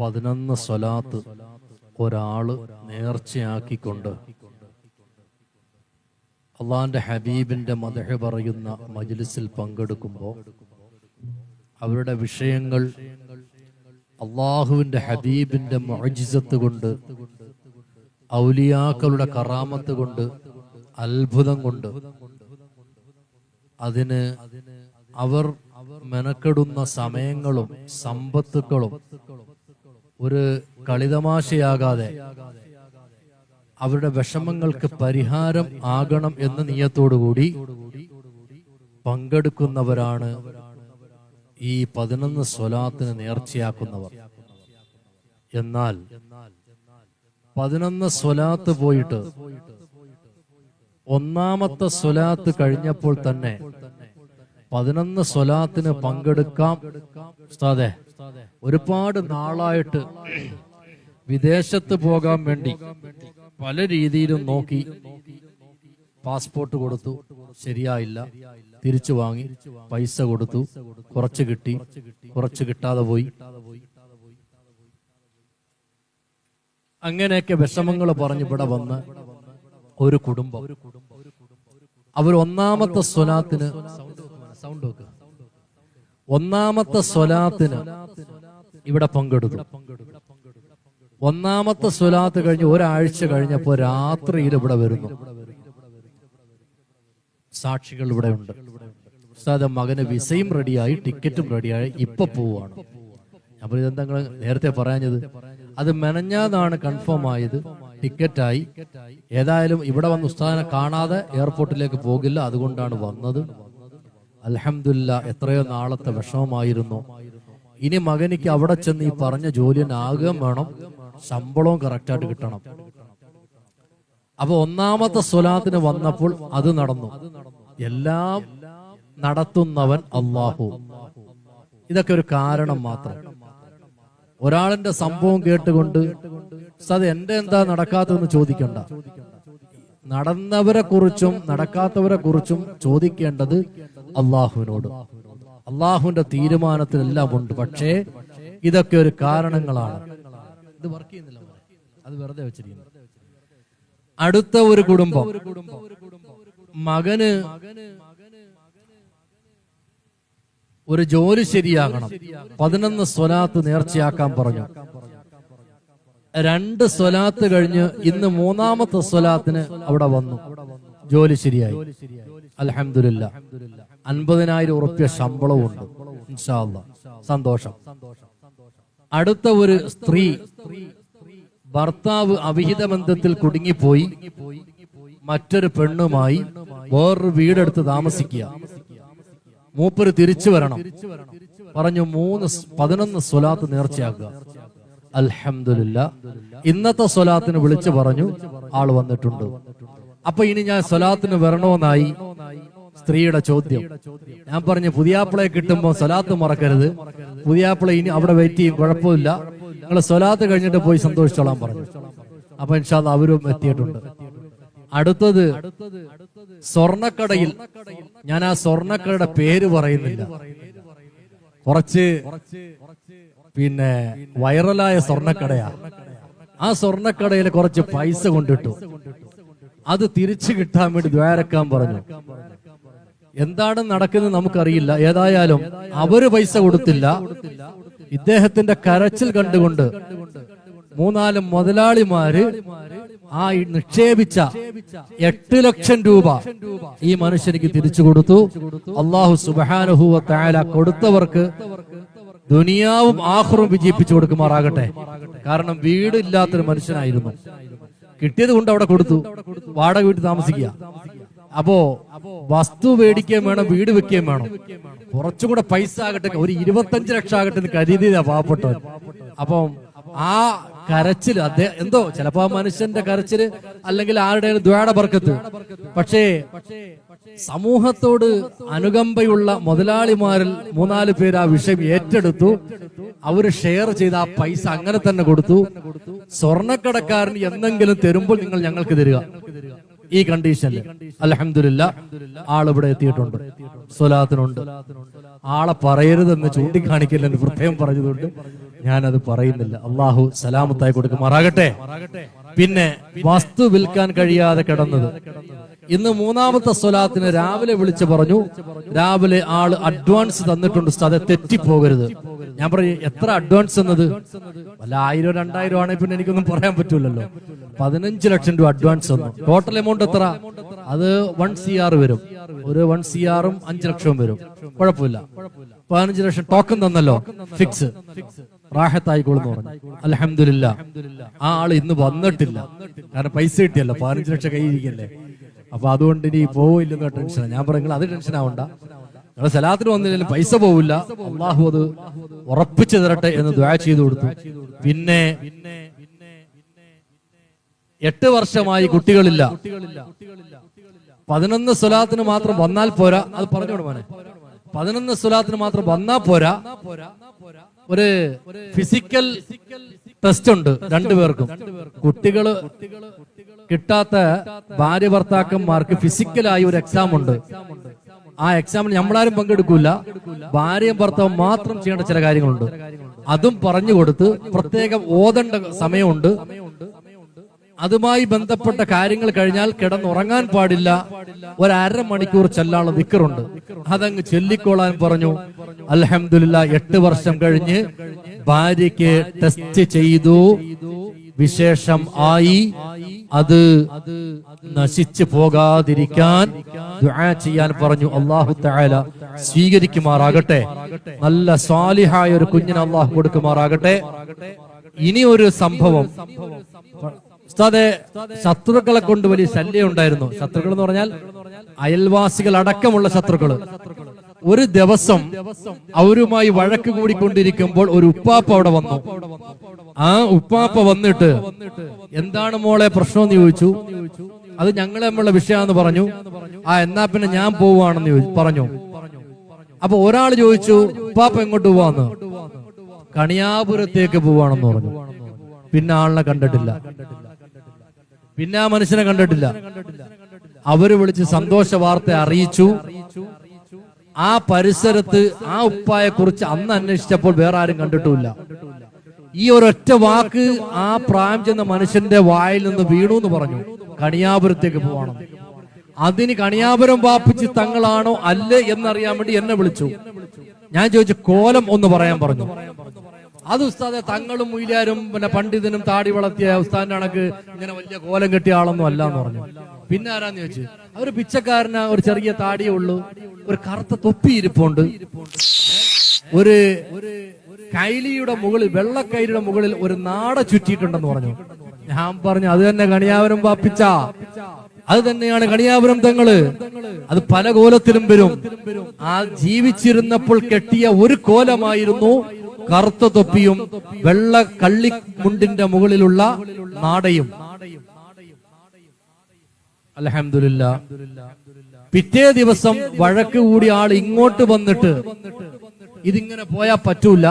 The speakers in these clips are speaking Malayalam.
പതിനൊന്ന് സ്വലാത്ത് ഒരാൾ നേർച്ചയാക്കിക്കൊണ്ട് അള്ളാന്റെ ഹബീബിന്റെ മദഹ പറയുന്ന മജ്ലിസിൽ പങ്കെടുക്കുമ്പോൾ അവരുടെ വിഷയങ്ങൾ അള്ളാഹുവിന്റെ ഹബീബിന്റെ മൊജിസത്ത് കൊണ്ട് ഔലിയാക്കളുടെ കറാമത്ത് കൊണ്ട് അത്ഭുതം കൊണ്ട് അതിന് അവർ മെനക്കെടുന്ന സമയങ്ങളും സമ്പത്തുക്കളും ഒരു കളിതമാശയാകാതെ അവരുടെ വിഷമങ്ങൾക്ക് പരിഹാരം ആകണം എന്ന നിയത്തോടുകൂടി പങ്കെടുക്കുന്നവരാണ് ഈ പതിനൊന്ന് സ്വലാത്തിന് നേർച്ചയാക്കുന്നവർ. എന്നാൽ പതിനൊന്ന് സ്വലാത്ത് പോയിട്ട് ഒന്നാമത്തെ സ്വലാത്ത് കഴിഞ്ഞപ്പോൾ തന്നെ പതിനൊന്ന് സ്വലാത്തിന് പങ്കെടുക്കാം. ഉസ്താദെ ഒരുപാട് നാളായിട്ട് വിദേശത്ത് പോകാൻ വേണ്ടി പല രീതിയിലും നോക്കി പാസ്പോർട്ട് കൊടുത്തു. ശരിയായില്ല. തിരിച്ചു വാങ്ങി. പൈസ കൊടുത്തു. കുറച്ച് കിട്ടി. കുറച്ച് കിട്ടാതെ പോയി. അങ്ങനെയൊക്കെ വിഷമങ്ങൾ പറഞ്ഞ് ഇവിടെ വന്ന് ഒരു കുടുംബം. അവർ ഒന്നാമത്തെ സ്വലാത്തിന് സൗണ്ട് ഒന്നാമത്തെ സ്വലാത്തിന് ഇവിടെ പങ്കെടുത്തു. ഒന്നാമത്തെ സ്വലാത്ത് കഴിഞ്ഞ് ഒരാഴ്ച കഴിഞ്ഞപ്പോ രാത്രിയിൽ ഇവിടെ വരുന്നു. സാക്ഷികൾ ഇവിടെ ഉണ്ട്. ഉസ്താദ് മകന് വിസയും റെഡിയായി ടിക്കറ്റും റെഡിയായി ഇപ്പൊ പോവാണ്. അപ്പൊ ഇതെന്താ നേരത്തെ പറയാഞ്ഞത്? അത് മെനഞ്ഞാതാണ് കൺഫേം ആയത്. ടിക്കറ്റായി. ഏതായാലും ഇവിടെ വന്ന് ഉസ്താദിനെ കാണാതെ എയർപോർട്ടിലേക്ക് പോകില്ല. അതുകൊണ്ടാണ് വന്നത്. അലഹമില്ല എത്രയോ നാളത്തെ വിഷമമായിരുന്നു. ഇനി മകനിക്ക് അവിടെ ചെന്ന് ഈ പറഞ്ഞ ജോലി ആകുകയും വേണം. ശമ്പളവും കറക്റ്റായിട്ട് കിട്ടണം. അപ്പൊ ഒന്നാമത്തെ സ്വലാത്തിന് വന്നപ്പോൾ അത് നടന്നു. എല്ലാം നടത്തുന്നവൻ അള്ളാഹു ഇതൊക്കെ ഒരു കാരണം മാത്രം. ഒരാളിന്റെ സംഭവം കേട്ടുകൊണ്ട് അത് എന്റെ എന്താ നടക്കാത്തതെന്ന് ചോദിക്കണ്ട. നടന്നവരെ കുറിച്ചും നടക്കാത്തവരെ കുറിച്ചും ചോദിക്കേണ്ടത് അള്ളാഹുവിനോട് അള്ളാഹുവിന്റെ തീരുമാനത്തിലെല്ലാം ഉണ്ട്. പക്ഷേ ഇതൊക്കെ ഒരു കാരണങ്ങളാണ്. ഇത് വർക്ക് ചെയ്യുന്നില്ല. അത് വെറുതെ വെച്ചിരിക്കുന്നു. അടുത്ത ഒരു കുടുംബം. മകന് ഒരു ജോലി ശരിയാകണം. പതിനൊന്ന് സ്വലാത്ത് നേർച്ചയാക്കാൻ പറഞ്ഞു. രണ്ട് സ്വലാത്ത് കഴിഞ്ഞ് ഇന്ന് മൂന്നാമത്തെ സ്വലാത്തിന് അവിടെ വന്നു. ജോലി ശരിയായി. അലഹമില്ല അൻപതിനായിരം ഉറുപ്പ്യ ശമ്പളവും ഉണ്ട്. സന്തോഷം. അടുത്ത ഒരു സ്ത്രീ ഭർത്താവ് അവിഹിത ബന്ധത്തിൽ കുടുങ്ങിപ്പോയി. മറ്റൊരു പെണ്ണുമായി വേറൊരു വീടെടുത്ത് താമസിക്കുക. മൂപ്പര് തിരിച്ചു വരണം. പറഞ്ഞു മൂന്ന് പതിനൊന്ന് സ്വലാത്ത് നേർച്ചയാക്കുക. അൽഹമില്ല ഇന്നത്തെ സ്വലാത്തിന് വിളിച്ചു പറഞ്ഞു ആൾ വന്നിട്ടുണ്ട്. അപ്പൊ ഇനി ഞാൻ സ്വലാത്തിന് വരണോന്നായി സ്ത്രീയുടെ ചോദ്യം. ഞാൻ പറഞ്ഞു പുതിയാപ്പിളെ കിട്ടുമ്പോ സ്വലാത്ത് മറക്കരുത്. പുതിയാപ്പിള ഇനി അവിടെ വെയിറ്റ് ചെയ്യും കുഴപ്പമില്ല. നിങ്ങൾ സ്വലാത്ത് കഴിഞ്ഞിട്ട് പോയി സന്തോഷിച്ചോളാൻ പറഞ്ഞു. അപ്പൊ ഇൻഷാദ് അവരും എത്തിയിട്ടുണ്ട്. അടുത്തത് സ്വർണക്കടയിൽ ഞാൻ ആ സ്വർണക്കടയുടെ പേര് പറയുന്നില്ല. കുറച്ച് പിന്നെ വൈറലായ സ്വർണക്കടയാ ആ സ്വർണക്കടയിൽ കുറച്ച് പൈസ കൊണ്ടിട്ടു. അത് തിരിച്ചു കിട്ടാൻ വേണ്ടി ദ്വാരക്കാൻ പറഞ്ഞു. എന്താണ് നടക്കുന്നത് നമുക്കറിയില്ല. ഏതായാലും അവർ പൈസ കൊടുത്തില്ല. ഇദ്ദേഹത്തിന്റെ കരച്ചിൽ കണ്ടുകൊണ്ട് മൂന്നാൽ മുതലാളിമാര് ആ നിക്ഷേപിച്ച എട്ട് ലക്ഷം രൂപ ഈ മനുഷ്യനിക്ക് തിരിച്ചു കൊടുത്തു. അള്ളാഹു സുബാനുഹൂവ താല കൊടുത്തവർക്ക് ദുനിയാവും ആഹ്റും വിജയിപ്പിച്ചു കൊടുക്കുമാറാകട്ടെ. കാരണം വീടില്ലാത്തൊരു മനുഷ്യനായിരുന്നു. കിട്ടിയത് കൊണ്ട് അവിടെ കൊടുത്തു. വാടക വീട്ടിൽ താമസിക്കുക. അപ്പോ വസ്തു മേടിക്കുകയും വേണം വീട് വെക്കുകയും വേണം. കുറച്ചും കൂടെ പൈസ ആകട്ടെ ഒരു ഇരുപത്തഞ്ച് ലക്ഷം ആകട്ടെ എന്ന് കരുതിയതാ പാവപ്പെട്ടവൻ. അപ്പം ആ കരച്ചിൽ അദ്ദേഹം എന്തോ ചിലപ്പോ ആ മനുഷ്യന്റെ കരച്ചിൽ അല്ലെങ്കിൽ ആരുടെ ദ്വേട ബർക്കത്ത് പക്ഷേ സമൂഹത്തോട് അനുകമ്പയുള്ള മുതലാളിമാരിൽ മൂന്നാൽ പേര് ആ വിഷയം ഏറ്റെടുത്തു. അവർ ഷെയർ ചെയ്ത ആ പൈസ അങ്ങനെ തന്നെ കൊടുത്തു. സ്വർണക്കടക്കാരൻ എന്തെങ്കിലും തരുമ്പോൾ നിങ്ങൾ ഞങ്ങൾക്ക് തരിക. ഈ കണ്ടീഷനിൽ അലഹമില്ല ആളിവിടെ എത്തിയിട്ടുണ്ട്. സ്വലാത്തിനുണ്ട്. ആളെ പറയരുതെന്ന് ചൂണ്ടിക്കാണിക്കില്ലെന്ന് പ്രത്യേകം പറഞ്ഞതുകൊണ്ട് ഞാനത് പറയുന്നില്ല. അള്ളാഹു സലാമത്തായി കൊടുക്കുമാറാകട്ടെ. പിന്നെ വസ്തു വിൽക്കാൻ കഴിയാതെ കിടന്നത്. ഇന്ന് മൂന്നാമത്തെ സ്വലാത്തിന് രാവിലെ വിളിച്ചു പറഞ്ഞു രാവിലെ ആൾ അഡ്വാൻസ് തന്നിട്ടുണ്ട് ഉസ്താദ്, തെറ്റിപ്പോകരുത്. ഞാൻ പറയും എത്ര അഡ്വാൻസ് എന്നത്? വല്ല ആയിരം രണ്ടായിരം ആണെങ്കിൽ പിന്നെ എനിക്കൊന്നും പറയാൻ പറ്റൂലല്ലോ. പതിനഞ്ച് ലക്ഷം രൂപ അഡ്വാൻസ് തന്നു. ടോട്ടൽ എമൗണ്ട് എത്ര? അത് വൺ സി ആർ വരും. ഒരു വൺ സി ആറും അഞ്ച് ലക്ഷവും വരും. കുഴപ്പമില്ല. പതിനഞ്ച് ലക്ഷം ടോക്കൺ തന്നല്ലോ. ഫിക്സ് റാഹത്തായിക്കോളെന്ന് പറഞ്ഞു. അലഹമില്ല ആ ആൾ ഇന്ന് വന്നിട്ടില്ല. കാരണം പൈസ കിട്ടിയല്ലോ പതിനഞ്ച് ലക്ഷം കയ്യിരിക്കല്ലേ അപ്പൊ അതുകൊണ്ട് ഇനി പോവില്ലെന്ന ടെൻഷൻ ഞാൻ പറയുന്നത് അത് ടെൻഷൻ ആവണ്ട. നിങ്ങൾ സലാത്തിന് വന്നില്ലെങ്കിലും പൈസ പോവില്ല. അള്ളാഹു അത് ഉറപ്പിച്ചു തരട്ടെ എന്ന് ദ്വാ ചെയ്തു കൊടുത്തു. പിന്നെ എട്ട് വർഷമായി കുട്ടികളില്ല. പതിനൊന്ന് സ്വലാത്തിന് മാത്രം വന്നാൽ പോരാ. അത് പറഞ്ഞോട് മോനെ. പതിനൊന്ന് സ്വലാത്തിന് മാത്രം വന്നാ പോരാ. ഒരു ഫിസിക്കൽ ടെസ്റ്റ് ഉണ്ട് രണ്ടുപേർക്കും. കുട്ടികൾ കിട്ടാത്ത ഭാര്യ ഭർത്താക്കന്മാർക്ക് ഫിസിക്കലായി ഒരു എക്സാം ഉണ്ട്. ആ എക്സാമിൽ നമ്മളാരും പങ്കെടുക്കൂല. ഭാര്യയും ഭർത്താവും മാത്രം ചെയ്യേണ്ട ചില കാര്യങ്ങളുണ്ട്. അതും പറഞ്ഞു കൊടുത്ത് പ്രത്യേകം ഓതേണ്ട സമയമുണ്ട്. അതുമായി ബന്ധപ്പെട്ട കാര്യങ്ങൾ കഴിഞ്ഞാൽ കിടന്നുറങ്ങാൻ പാടില്ല. ഒരു അരമണിക്കൂർ ചെല്ലാനുള്ള നിക്കറുണ്ട്. അതങ്ങ് ചൊല്ലിക്കോളാൻ പറഞ്ഞു. അൽഹംദുലില്ല എട്ട് വർഷം കഴിഞ്ഞ് ഭാര്യയ്ക്ക് ടെസ്റ്റ് ചെയ്തു. വിശേഷം ആയി. അത് നശിച്ചു പോകാതിരിക്കാൻ ചെയ്യാൻ പറഞ്ഞു. അള്ളാഹു തആല സ്വീകരിക്കുമാറാകട്ടെ. നല്ല സ്വാലിഹായ ഒരു കുഞ്ഞിന് അള്ളാഹു കൊടുക്കുമാറാകട്ടെ. ഇനി ഒരു സംഭവം. ശത്രുക്കളെ കൊണ്ട് വലിയ ശല്യം ഉണ്ടായിരുന്നു. ശത്രുക്കൾ എന്ന് പറഞ്ഞാൽ അയൽവാസികൾ അടക്കമുള്ള ശത്രുക്കൾ ഒരു ദിവസം അവരുമായി വഴക്ക് കൂടിക്കൊണ്ടിരിക്കുമ്പോൾ ഒരു ഉപ്പാപ്പ അവിടെ വന്നു. ആ ഉപ്പാപ്പ വന്നിട്ട് എന്താണ് മോളെ പ്രശ്നം എന്ന് ചോദിച്ചു? അത് ഞങ്ങളെ തമ്മിലുള്ള വിഷയമാണെന്ന് പറഞ്ഞു. ആ എന്നാ പിന്നെ ഞാൻ പോവാണെന്ന് പറഞ്ഞു. അപ്പൊ ഒരാൾ ചോദിച്ചു ഉപ്പാപ്പ എങ്ങോട്ട് പോവാന്ന്? കണിയാപുരത്തേക്ക് പോവാണെന്ന് പറഞ്ഞു. പിന്നെ ആളിനെ കണ്ടിട്ടില്ല. പിന്നെ ആ മനുഷ്യനെ കണ്ടിട്ടില്ല. അവർ വിളിച്ച് സന്തോഷ വാർത്ത അറിയിച്ചു. ആ പരിസരത്ത് ആ ഉപ്പായെ കുറിച്ച് അന്ന് അന്വേഷിച്ചപ്പോൾ വേറെ ആരും കണ്ടിട്ടില്ല ഈ ഒരൊറ്റ വാക്ക് ആ പ്രായം ചെന്ന മനുഷ്യന്റെ വായിൽ നിന്ന് വീണു എന്ന് പറഞ്ഞു. കണിയാപുരത്തേക്ക് പോവാണ്. അതിന് കണിയാപുരം വാപ്പിച്ച് തങ്ങളാണോ അല്ലേ എന്നറിയാൻ വേണ്ടി എന്നെ വിളിച്ചു. ഞാൻ ചോദിച്ചു കോലം ഒന്ന് പറയാൻ പറഞ്ഞു. അത് ഉസ്താദെ തങ്ങളും മുയിലാരും പിന്നെ പണ്ഡിതനും താടി വളർത്തിയ ഉസ്താദിന്റെ കണക്ക് ഇങ്ങനെ വലിയ കോലം കെട്ടിയ ആളൊന്നും അല്ല എന്ന് പറഞ്ഞു. പിന്നെ ആരാന്ന് ചോദിച്ചു? അവർ പിച്ചക്കാരന് ഒരു ചെറിയ താടിയേ ഉള്ളൂ. ഒരു കറുത്ത തൊപ്പി ഇരിപ്പുണ്ട് ഒരു കൈലിയുടെ മുകളിൽ വെള്ളക്കൈലിയുടെ മുകളിൽ ഒരു നാട ചുറ്റിയിട്ടുണ്ടെന്ന് പറഞ്ഞു. ഞാൻ പറഞ്ഞു അത് തന്നെ കണിയാവരം പാപ്പിച്ച. അത് തന്നെയാണ് കണിയാപുരം തങ്ങൾ. അത് പല കോലത്തിലും വരും. ആ ജീവിച്ചിരുന്നപ്പോൾ കെട്ടിയ ഒരു കോലമായിരുന്നു കറുത്ത തൊപ്പിയും വെള്ള കള്ളിമുണ്ടിന്റെ മുകളിലുള്ള നാടയും. അലഹമില്ല പിറ്റേ ദിവസം വഴക്ക് കൂടി ആൾ ഇങ്ങോട്ട് വന്നിട്ട് ഇതിങ്ങനെ പോയാ പറ്റൂല.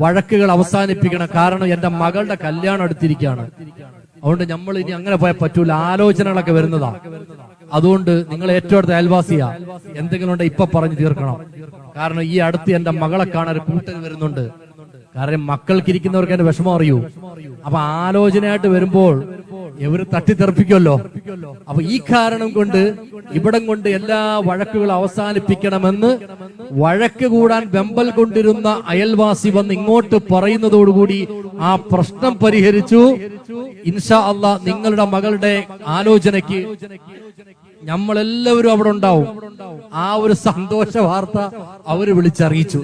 വഴക്കുകൾ അവസാനിപ്പിക്കണം. കാരണം എന്റെ മകളുടെ കല്യാണം അടുത്തിരിക്കുകയാണ് അതുകൊണ്ട് നമ്മൾ ഇനി അങ്ങനെ പോയാൽ പറ്റൂല. ആലോചനകളൊക്കെ വരുന്നതാ. അതുകൊണ്ട് നിങ്ങൾ ഏറ്റവും അടുത്ത അയൽവാസിയാ. എന്തെങ്കിലും ഉണ്ടെ ഇപ്പൊ പറഞ്ഞു തീർക്കണം. കാരണം ഈ അടുത്ത് എന്റെ മകളെ കാണാൻ ഒരു കൂട്ടൻ വരുന്നുണ്ട്. കാരണം മക്കൾക്ക് ഇരിക്കുന്നവർക്ക് എന്റെ വിഷമം അറിയൂ. അപ്പൊ ആലോചനയായിട്ട് വരുമ്പോൾ ഇവർ തട്ടിത്തെറിപ്പിക്കുമല്ലോ? അപ്പൊ ഈ കാരണം കൊണ്ട് ഇവിടം കൊണ്ട് എല്ലാ വഴക്കുകളും അവസാനിപ്പിക്കണമെന്ന് വഴക്ക് കൂടാൻ വെമ്പൽ കൊണ്ടിരുന്ന അയൽവാസി വന്ന് ഇങ്ങോട്ട് പറയുന്നതോടുകൂടി ആ പ്രശ്നം പരിഹരിച്ചു. ഇൻഷാ അല്ല നിങ്ങളുടെ മകളുടെ ആലോചനയ്ക്ക് നമ്മളെല്ലാവരും അവിടെ ഉണ്ടാവും. ആ ഒരു സന്തോഷ വാർത്ത അവർ വിളിച്ചറിയിച്ചു.